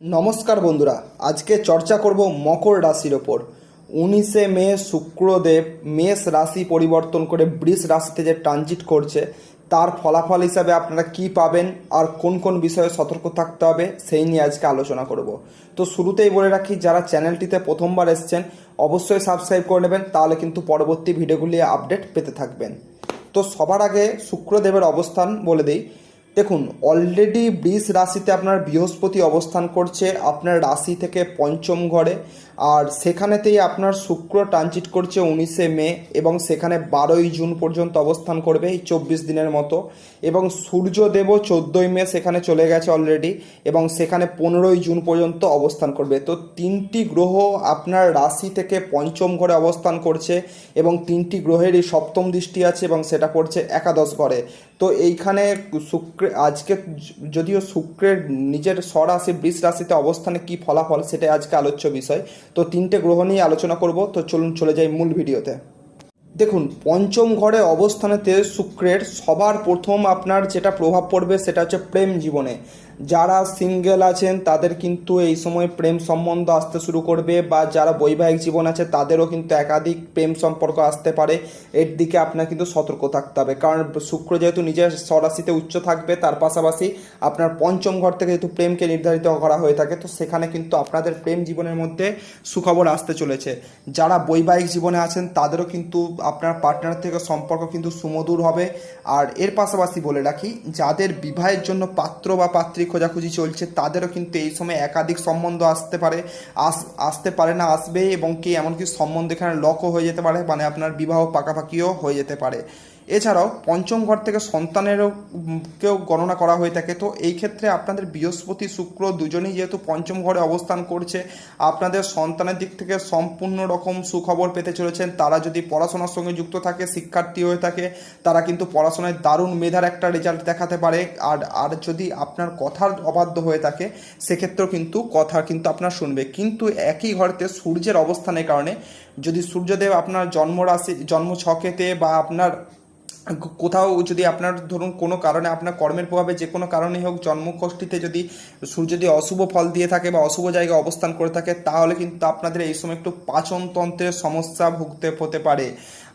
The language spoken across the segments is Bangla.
নমস্কার বন্ধুরা, আজকে চর্চা করব মকর রাশির ওপর। উনিশে মে শুক্রদেব মেষ রাশি পরিবর্তন করে বৃষ রাশিতে যে ট্রানজিট করছে, তার ফলাফল হিসাবে আপনারা কি পাবেন আর কোন কোন বিষয়ে সতর্ক থাকতে হবে সেই নিয়ে আজকে আলোচনা করব। তো শুরুতেই বলে রাখি, যারা চ্যানেলটিতে প্রথমবার এসছেন, অবশ্যই সাবস্ক্রাইব করে নেবেন, তাহলে কিন্তু পরবর্তী ভিডিওগুলি আপডেট পেতে থাকবেন। তো সবার আগে শুক্রদেবের অবস্থান বলে দিই। দেখুন অলরেডি বৃষ রাশিতে আপনার বৃহস্পতি অবস্থান করছে, আপনার রাশি থেকে পঞ্চম ঘরে, আর সেখানেতেই আপনার শুক্র ট্রানজিট করছে উনিশে মে এবং সেখানে বারোই জুন পর্যন্ত অবস্থান করবে এই চব্বিশ দিনের মতো। এবং সূর্যদেবও চোদ্দোই মে সেখানে চলে গেছে অলরেডি এবং সেখানে পনেরোই জুন পর্যন্ত অবস্থান করবে। তো তিনটি গ্রহ আপনার রাশি থেকে পঞ্চম ঘরে অবস্থান করছে এবং তিনটি গ্রহেরই সপ্তম দৃষ্টি আছে এবং সেটা পড়ছে একাদশ ঘরে। তো এইখানে শুক্রে, আজকে যদিও শুক্রের নিজের স্বরাশি বৃষ রাশিতে অবস্থানে কি ফলাফল সেটা আজকে আলোচ্য বিষয়। তো তিনটে গ্রহ নিয়ে আলোচনা করব, তো চলুন চলে যাই মূল ভিডিওতে। দেখুন, পঞ্চম ঘরে অবস্থানেতে শুক্রের সবার প্রথম আপনার যেটা প্রভাব পড়বে সেটা হচ্ছে প্রেম জীবনে। যারা সিঙ্গেল আছেন, তাদের কিন্তু এই সময় প্রেম সম্বন্ধ আসতে শুরু করবে বা যারা বৈবাহিক জীবন আছে, তাদেরও কিন্তু একাধিক প্রেম সম্পর্ক আসতে পারে। এর দিকে আপনার কিন্তু সতর্ক থাকতে হবে। কারণ শুক্র যেহেতু নিজের স্বরাশিতে উচ্চ থাকবে, তার পাশাপাশি আপনার পঞ্চম ঘর থেকে যেহেতু প্রেমকে নির্ধারিত করা হয়ে থাকে, তো সেখানে কিন্তু আপনাদের প্রেম জীবনের মধ্যে সুখবর আসতে চলেছে। যারা বৈবাহিক জীবনে আছেন, তাদেরও কিন্তু আপনার পার্টনার থেকে সম্পর্ক কিন্তু সুমধুর হবে। আর এর পাশাপাশি বলে রাখি, যাদের বিবাহের জন্য পাত্র বা পাত্রী খোঁজাখুঁজি চলছে, তাদেরও কিন্তু এই সময় একাধিক সম্বন্ধ আসতে পারে, আস, আসতে পারে না আসবে এবং কি এমনকি সম্বন্ধ এখানে লকও হয়ে যেতে পারে মানে আপনার বিবাহ পাকাপাকিও হয়ে যেতে পারে। এছাড়াও পঞ্চম ঘর থেকে সন্তানেরও কেও গণনা করা হয়ে থাকে। তো এই ক্ষেত্রে আপনাদের বৃহস্পতি, শুক্র দুজনেই যেহেতু পঞ্চম ঘরে অবস্থান করছে, আপনাদের সন্তানের দিক থেকে সম্পূর্ণ রকম সুখবর পেতে চলেছেন। তারা যদি পড়াশোনার সঙ্গে যুক্ত থাকে, শিক্ষার্থী হয়ে থাকে, তারা কিন্তু পড়াশোনায় দারুণ মেধার একটা রেজাল্ট দেখাতে পারে। আর আর যদি আপনার কথার অবাধ্য হয়ে থাকে, সেক্ষেত্রেও কিন্তু কথা কিন্তু আপনার শুনবে। কিন্তু একই ঘরেতে সূর্যের অবস্থানের কারণে যদি সূর্যদেব আপনার জন্মরাশি জন্ম ছকেতে বা আপনার কোথাও যদি আপনার ধরুন কোনো কারণে আপনার কর্মের প্রভাবে যে কোনো কারণে হোক জন্মকষ্টিতে যদি সূর্য যদি অশুভ ফল দিয়ে থাকে বা অশুভ জায়গায় অবস্থান করে থাকে, তাহলে কিন্তু আপনাদের এই সময় একটু পাচনতন্ত্রের সমস্যা ভুগতে হতে পারে।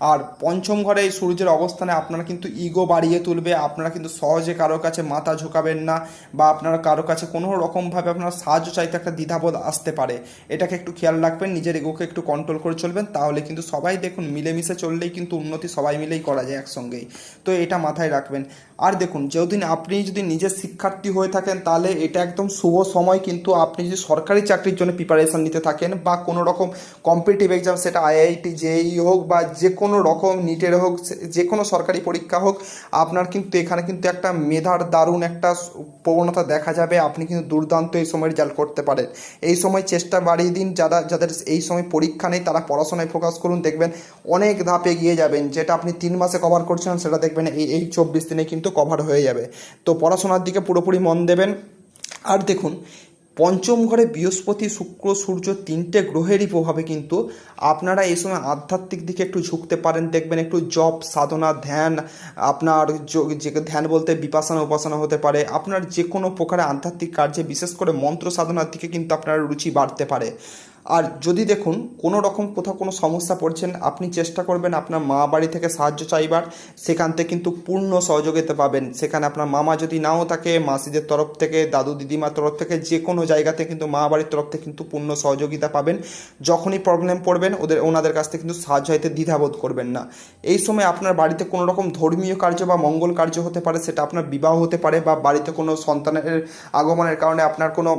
আর পঞ্চম ঘরে এই সূর্যের অবস্থানে আপনারা কিন্তু ইগো বাড়িয়ে তুলবে, আপনারা কিন্তু সহজে কারও কাছে মাথা ঝোঁকাবেন না বা আপনারা কারও কাছে কোনো রকমভাবে আপনারা সাহায্য চাইতে একটা দ্বিধাবোধ আসতে পারে। এটাকে একটু খেয়াল রাখবেন, নিজের ইগোকে একটু কন্ট্রোল করে চলবেন, তাহলে কিন্তু সবাই দেখুন মিলেমিশে চললেই কিন্তু উন্নতি সবাই মিলেই করা যায় একসঙ্গেই। তো এটা মাথায় রাখবেন। আর দেখুন যেদিন আপনি যদি নিজের শিক্ষার্থী হয়ে থাকেন, তাহলে এটা একদম শুভ সময়, কিন্তু আপনি যদি সরকারি চাকরির জন্য প্রিপারেশন নিতে থাকেন বা কোনো রকম কম্পিটিটিভ এক্সাম সেটা আইআইটি জেই হোক বা যে কোনো রকম নিটের হোক যে কোনো সরকারি পরীক্ষা হোক, আপনার কিন্তু এখানে কিন্তু একটা মেধার দারুণ একটা প্রবণতা দেখা যাবে। আপনি কিন্তু দুর্দান্ত এই সময় রেজাল্ট করতে পারেন। এই সময় চেষ্টা বাড়িয়ে দিন, যারা, যাদের এই সময় পরীক্ষা নেই, তারা পড়াশোনায় ফোকাস করুন। দেখবেন অনেক ধাপ এগিয়ে যাবেন। যেটা আপনি তিন মাসে কভার করছেন সেটা দেখবেন এই এই চব্বিশ দিনে কিন্তু কভার হয়ে যাবে। তো পড়াশোনার দিকে পুরোপুরি মন দেবেন। আর দেখুন, পঞ্চম ঘরে বৃহস্পতি, শুক্র, সূর্য তিনটে গ্রহেরই প্রভাবে কিন্তু আপনারা এই সময় আধ্যাত্মিক দিকে একটু ঝুঁকতে পারেন। দেখবেন একটু জপ, সাধনা, ধ্যান, আপনার য- ধ্যান বলতে বিপাসনা, উপাসনা হতে পারে। আপনার যে কোনো প্রকারে আধ্যাত্মিক কার্যে বিশেষ করে মন্ত্র সাধনার দিকে কিন্তু আপনার রুচি বাড়তে পারে। আর যদি দেখুন কোনো রকম কোথাও কোনো সমস্যা পড়ছেন, আপনি চেষ্টা করবেন আপনার মা বাড়ি থেকে সাহায্য চাইবার। সেখান থেকে কিন্তু পূর্ণ সহযোগিতা পাবেন। সেখানে আপনার মামা যদি নাও থাকে, মাসিদের তরফ থেকে, দাদু দিদিমার তরফ থেকে, যে কোনো জায়গাতে কিন্তু মা বাড়ির তরফ থেকে কিন্তু পূর্ণ সহযোগিতা পাবেন। যখনই প্রবলেম পড়বেন, ওদের, ওনাদের কাছ থেকে কিন্তু সাহায্য হইতে দ্বিধাবোধ করবেন না। এই সময় আপনার বাড়িতে কোনো রকম ধর্মীয় কার্য বা মঙ্গল কার্য হতে পারে, সেটা আপনার বিবাহ হতে পারে বা বাড়িতে কোনো সন্তানের আগমনের কারণে আপনার কোনো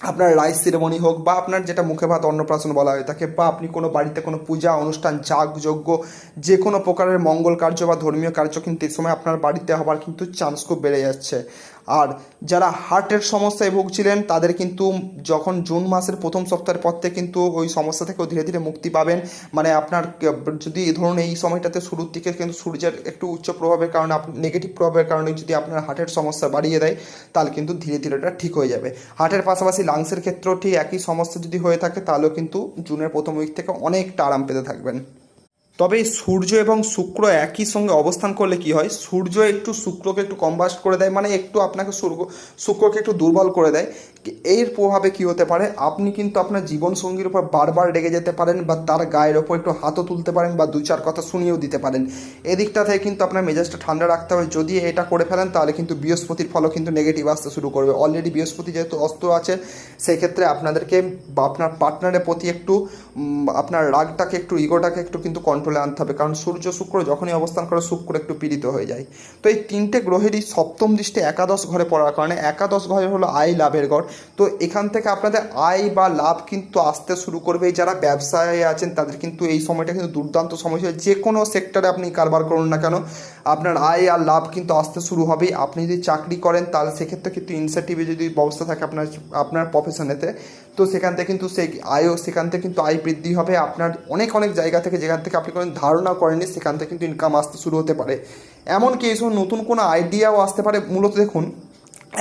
আপনার রাইস সেরেমনি হোক বা আপনার যেটা মুখে ভাত অন্নপ্রাশন বলা হয়, তাকে বা আপনি কোনো বাড়িতে কোনো পূজা, অনুষ্ঠান, যাগ, যজ্ঞ, যে কোনো প্রকারের মঙ্গল কার্য বা ধর্মীয় কার্য কিন্তু এই সময় আপনার বাড়িতে হবার কিন্তু চান্স খুব বেড়ে যাচ্ছে। আর যারা হার্টের সমস্যায় ভুগছিলেন, তাদের কিন্তু যখন জুন মাসের প্রথম সপ্তাহের পর থেকে কিন্তু ওই সমস্যা থেকেও ধীরে ধীরে মুক্তি পাবেন। মানে আপনার যদি ধরুন এই সময়টাতে শুরুর দিকে কিন্তু সূর্যের একটু উচ্চ প্রভাবের কারণে নেগেটিভ প্রভাবের কারণে যদি আপনার হার্টের সমস্যা বাড়িয়ে দেয়, তাহলে কিন্তু ধীরে ধীরে এটা ঠিক হয়ে যাবে। হার্টের পাশাপাশি লাংসের ক্ষেত্রেও ঠিক একই সমস্যা যদি হয়ে থাকে, তাহলেও কিন্তু জুনের প্রথম উইক থেকে অনেকটা আরাম পেতে থাকবেন। তবে সূর্য এবং শুক্র একই সঙ্গে অবস্থান করলে কি হয়? সূর্য একটু শুক্রকে একটু কম্বাস্ট করে দেয় মানে একটু আপনাকে শুক্রকে একটু দুর্বল করে দেয়। এর প্রভাবে কি হতে পারে? আপনি কিন্তু আপনার জীবনসঙ্গীর উপর বারবার রেগে যেতে পারেন বা তার গায়ের ওপর একটু হাতও তুলতে পারেন বা দু চার কথা শুনিয়েও দিতে পারেন। এদিকটা থেকে কিন্তু আপনার মেজাজটা ঠান্ডা রাখতে হবে। যদি এটা করে ফেলেন, তাহলে কিন্তু বৃহস্পতির ফলও কিন্তু নেগেটিভ আসতে শুরু করবে। অলরেডি বৃহস্পতি যেহেতু অস্ত আছে, সেক্ষেত্রে আপনাদেরকে বা আপনার পার্টনারের প্রতি একটু আপনার রাগটাকে একটু ইগোটাকে একটু কিন্তু কন্ট্রোলে আনতে হবে। কারণ সূর্য শুক্র যখনই অবস্থান করে, শুক্র একটু পীড়িত হয়ে যায়। তো এই তিনটে গ্রহেরই সপ্তম দৃষ্টি একাদশ ঘরে পড়ার কারণে, একাদশ ঘরে হলো আয় লাভের ঘর। তো এখান থেকে আপনাদের আয় বা লাভ কিন্তু আসতে শুরু করবে। যারা ব্যবসায় আছেন, তাদের কিন্তু এই সময়টা কিন্তু দুর্দান্ত সময় যে কোনো সেক্টরে আপনি কারবার করুন না কেন, আপনার আয় আর লাভ কিন্তু আসতে শুরু হবে। আপনি যদি চাকরি করেন, তাহলে সেক্ষেত্রে কিন্তু ইনসেন্টিভে যদি ব্যবস্থা থাকে আপনার আপনার প্রফেশনেতে তো সেখান থেকে কিন্তু সেই আয়ও, সেখান থেকে কিন্তু আয় বৃদ্ধি হবে। আপনার অনেক অনেক জায়গা থেকে, যেখান থেকে আপনি কোনো ধারণা করেননি, সেখান থেকে কিন্তু ইনকাম আসতে শুরু হতে পারে। এমনকি এই সময় নতুন কোনো আইডিয়াও আসতে পারে। মূলত দেখুন,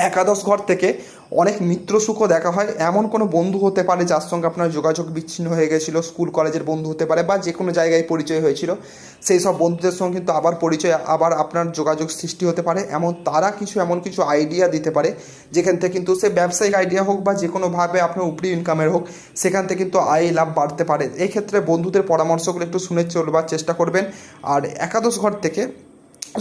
একাদশ ঘর থেকে অনেক মিত্র সুখও দেখা হয়। এমন কোনো বন্ধু হতে পারে যার সঙ্গে আপনার যোগাযোগ বিচ্ছিন্ন হয়ে গেছিল, স্কুল, কলেজের বন্ধু হতে পারে বা যে কোনো জায়গায় পরিচয় হয়েছিল। সেই সব বন্ধুদের সঙ্গে কিন্তু আবার পরিচয়, আবার আপনার যোগাযোগ সৃষ্টি হতে পারে। এমন তারা কিছু, এমন কিছু আইডিয়া দিতে পারে, যেখান থেকে কিন্তু সে ব্যবসায়িক আইডিয়া হোক বা যে কোনোভাবে আপনার উপরি ইনকামের হোক, সেখান থেকে কিন্তু আয়, লাভ বাড়তে পারে। এই ক্ষেত্রে বন্ধুদের পরামর্শগুলো একটু শুনে চলবার চেষ্টা করবেন। আর একাদশ ঘর থেকে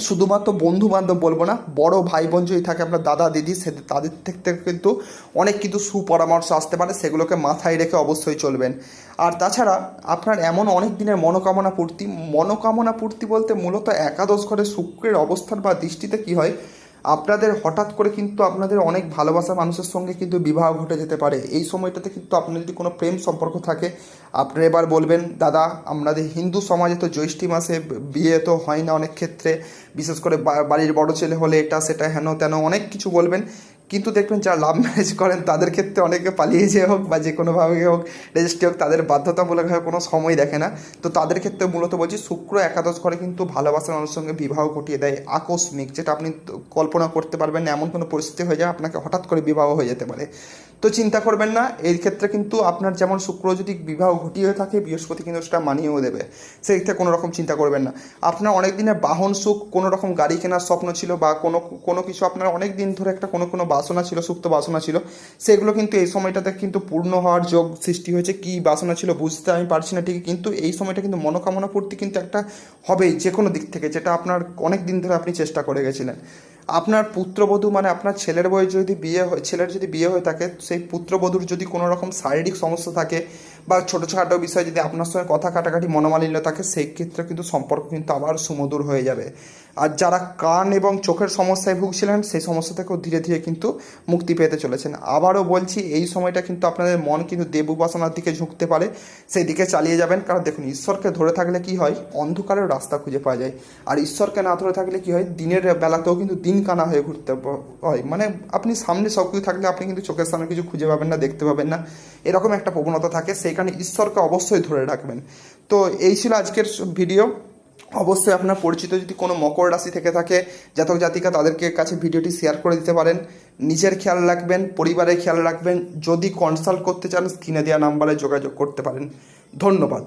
শুধুমাত্র বন্ধু বান্ধব বলব না, বড় ভাই বোন যদি থাকে আপনার দাদা, দিদি, সে তাদের থেকে কিন্তু অনেক কিন্তু সুপরামর্শ আসতে পারে, সেগুলোকে মাথায় রেখে অবশ্যই চলবেন। আর তাছাড়া আপনার এমন অনেক দিনের মনোকামনা পূর্তি মনোকামনা পূর্তি বলতে মূলত একাদশ ঘরে শুক্রের অবস্থান বা দৃষ্টিতে কী হয় আপনাদের হঠাৎ করে কিন্তু আপনাদের অনেক ভালোবাসা মানুষের সঙ্গে কিন্তু বিবাহ ঘটে যেতে পারে। এই সময়টাতে কিন্তু আপনার যদি কোনো প্রেম সম্পর্ক থাকে, আপনি এবার বলবেন, দাদা, আমাদের হিন্দু সমাজে তো জ্যৈষ্ঠ মাসে বিয়ে তো হয় না অনেক ক্ষেত্রে। বিশেষ করে বাড়ির বড় ছেলে হলে এটা, সেটা, হেন, তেন, অনেক কিছু বলবেন। কিন্তু দেখবেন যারা লাভ ম্যারেজ করেন, তাদের ক্ষেত্রে অনেকে পালিয়ে যেয়ে হোক বা যে কোনোভাবে হোক রেজিস্ট্রি হোক, তাদের বাধ্যতামূলকভাবে কোনো সময় দেখে না। তো তাদের ক্ষেত্রে মূলত বলছি, শুক্র একাদশ ঘরে কিন্তু ভালোবাসার মানুষের সঙ্গে বিবাহ ঘটিয়ে দেয়, আকস্মিক। যেটা আপনি কল্পনা করতে পারবেন না, এমন কোনো পরিস্থিতি হয়ে যায়, আপনাকে হঠাৎ করে বিবাহ হয়ে যেতে পারে। তো চিন্তা করবেন না, এই ক্ষেত্রে কিন্তু আপনার যেমন শুক্র যদি বিবাহ ঘটিয়ে থাকে, বৃহস্পতি কিন্তু সেটা মানিয়েও দেবে। সেই ক্ষেত্রে কোনো রকম চিন্তা করবেন না। আপনার অনেক দিনের বাহন সুখ, কোনো রকম গাড়ি কেনার স্বপ্ন ছিল বা কোনো কোনো কিছু আপনার অনেক দিন ধরে একটা কোনো কোনো বাসনা ছিল, সুপ্ত বাসনা ছিল। সেগুলো কিন্তু এই সময়টাতে কিন্তু পূর্ণ হওয়ার যোগ সৃষ্টি হয়েছে। কি বাসনা ছিল বুঝতে আমি পারছি না ঠিকই, কিন্তু এই সময়টা কিন্তু মনোকামনা পূর্তি কিন্তু একটা হবেই যে কোনো দিক থেকে, যেটা আপনার অনেক দিন ধরে আপনি চেষ্টা করে গেছিলেন। আপনার পুত্রবধূ মানে আপনার ছেলের বয়স যদি বিয়ে হয়, ছেলের যদি বিয়ে হয়ে থাকে, সেই পুত্রবধূর যদি কোনো রকম শারীরিক সমস্যা থাকে বা ছোটো ছোটো বিষয়ে যদি আপনার সঙ্গে কথা কাটাকাটি মনোমালিন্য থাকে সেই ক্ষেত্রে কিন্তু সম্পর্ক কিন্তু আবার সুমধুর হয়ে যাবে। আর যারা কান এবং চোখের সমস্যায় ভুগছিলেন, সেই সমস্যা থেকেও ধীরে ধীরে কিন্তু মুক্তি পেতে চলেছেন। আবারও বলছি, এই সময়টা কিন্তু আপনাদের মন কিন্তু দেব উপাসনার দিকে ঝুঁকতে পারে, সেই দিকে চালিয়ে যাবেন। কারণ দেখুন, ঈশ্বরকে ধরে থাকলে কি হয়? অন্ধকারের রাস্তা খুঁজে পাওয়া যায়। আর ঈশ্বরকে না ধরে থাকলে কি হয়? দিনের বেলাতেও কিন্তু দিন কানা হয়ে ঘুরতে হয়। মানে আপনি সামনে সব কিছু থাকলে আপনি কিন্তু চোখের সামনে কিছু খুঁজে পাবেন না, দেখতে পাবেন না। এরকম একটা প্রবণতা থাকে। সেই কারণে ঈশ্বরকে অবশ্যই ধরে রাখবেন। তো এই ছিল আজকের ভিডিও। অবশ্যই আপনার পরিচিত যদি কোনো মকর রাশি থেকে থাকে, জাতক জাতিকা, তাদেরকে কাছে ভিডিওটি শেয়ার করে দিতে পারেন। নিজের খেয়াল রাখবেন, পরিবারের খেয়াল রাখবেন। যদি কনসাল্ট করতে চান, স্ক্রিনে দেওয়া নাম্বারে যোগাযোগ করতে পারেন। ধন্যবাদ।